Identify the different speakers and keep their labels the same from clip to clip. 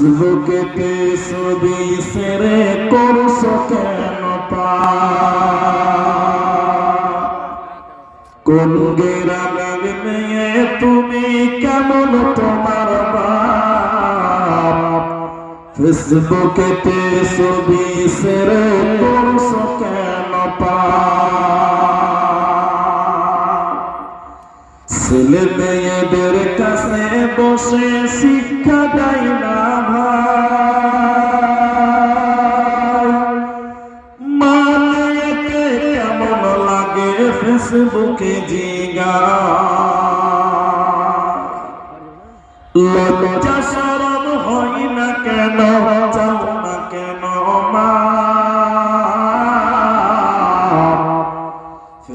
Speaker 1: ফেসবুকে ছবি সেরে করছ কেন কোন গ্রামের তুমি কেমন তোমার বাপ ফেসবুকে ছবি সেরে করছ ছেলে মেয়েদের কাছে বসে শিক্ষা দেয় না মাকে কেমন লাগে ফেসবুকে জিগা। লজ্জা সরম হয় না কেন?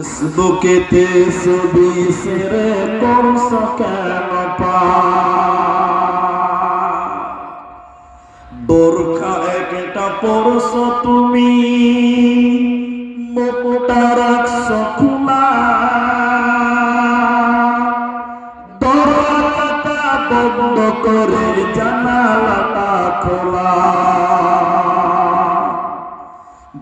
Speaker 1: ফেসবুকে তে ছবি সেরে করছ কেন পা বোরখা একটা পরশ তুমি মুখটা রাখছ খোলা বন্ধ করে জানালাটা খোলা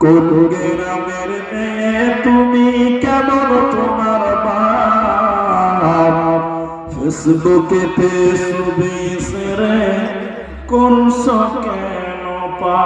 Speaker 1: কোন গ্রামের মেয়ে তুমি কেমন তোমার ফেসবুকে ছবি করছ কেন পা?